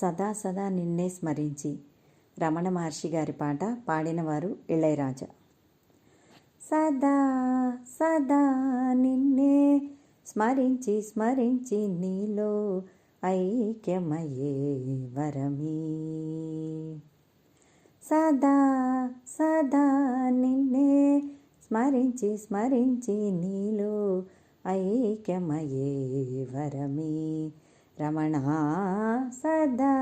సదా సదా నిన్నే స్మరించి రమణ మహర్షి గారి పాట పాడినవారు ఇళయరాజా. సదా సదా నిన్నే స్మరించి స్మరించి నీలో ఐక్యమయ్యే వరమీ. సదా సదా నిన్నే స్మరించి స్మరించి నీలో ఐక్యమయే వరమీ. రమణ సదా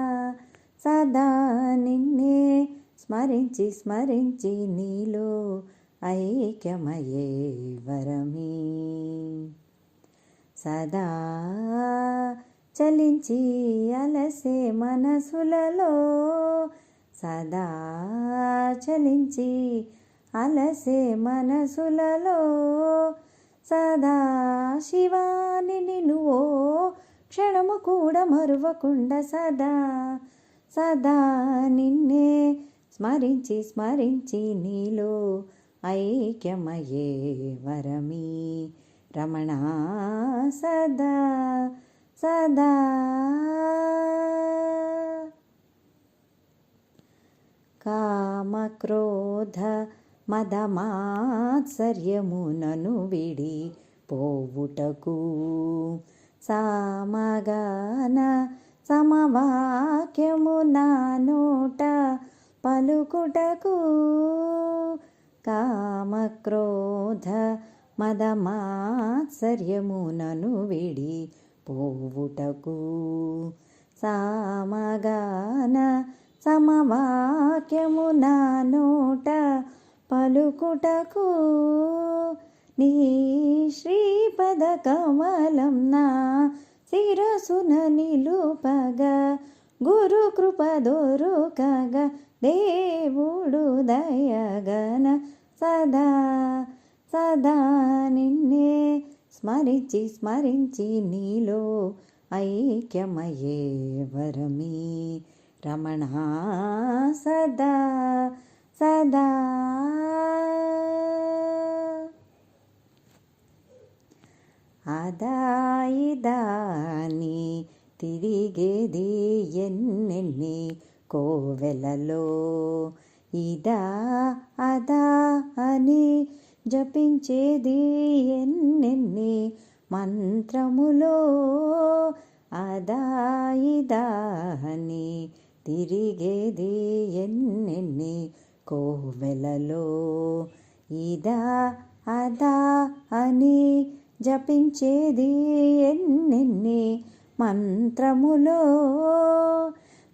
సదా నిన్నే స్మరించి స్మరించి నీలో ఐక్యమయే వరమే. సదా చలించి అలసే మనసులలో సదా చలించి అలసే మనసులలో సదా శివాని నిలువో క్షణము కూడా మరువకుండా సదా సదా నిన్నే స్మరించి స్మరించి నీలో ఐక్యమయే వరమీ. రమణ సదా సదా. కామక్రోధ మదమాత్సర్యమునను విడి పోవుటకు సామగాన సమవాక్యము నా నోట పలుకుటకు కామక్రోధ మదమాత్సర్యమునను విడి పోవుటకు సామగాన సమవాక్యము నా నోట పలుకుటకు నీ శ్రీపద కమలం నా శిరసున నిలుపగా గురు కృప దొరుకగా దేవుడు దయగన సదా సదా నిన్నే స్మరించి స్మరించి నీలో ఐక్యమయే వరమీ. రమణ సదా సదా అదాయిదాని తిరిగేది ఎన్నెన్ని కోవెలలో. ఇదా అదా అని జపించేది ఎన్నెన్ని మంత్రములో అదాయిదాని తిరిగేది ఎన్నెన్ని కోవెలలో. ఇదా అదా అని జపించేది ఎన్నెన్ని మంత్రములో.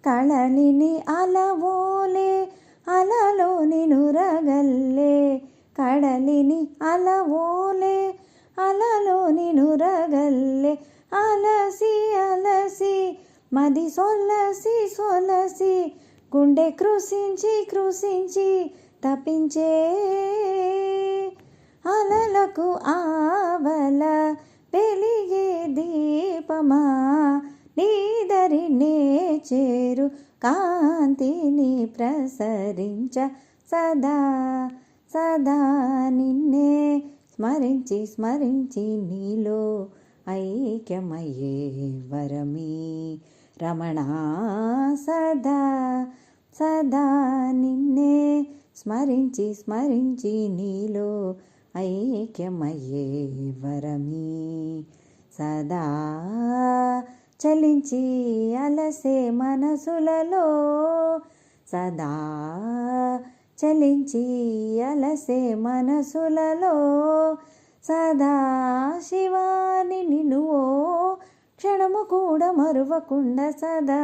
కళలిని అలవోలే అలలోని నినురగల్లే కడలిని అలవోలే అలలోని నినురగల్లే అలసి అలసి మది సొలసి సొలసి గుండె కృషించి కృషించి తప్పించే అలలకు ఆవల వెలిగే దీపమా నీదరినే చేరు కాంతిని ప్రసరించ సదా సదా నిన్నే స్మరించి స్మరించి నీలో ఐక్యమయ్యే వరమీ. రమణ సదా సదా నిన్నే స్మరించి స్మరించి నీలో ఐక్యమయ్యే వరమీ. సదా చలించి అలసే మనసులలో సదా చలించి అలసే మనసులలో సదా శివాని నినువో క్షణము కూడా మరువకుండా సదా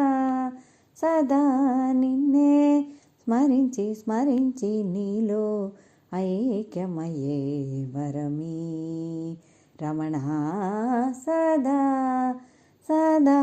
సదా నిన్నే స్మరించి స్మరించి నీలో ऐक्यमये वरमी। रमणा सदा सदा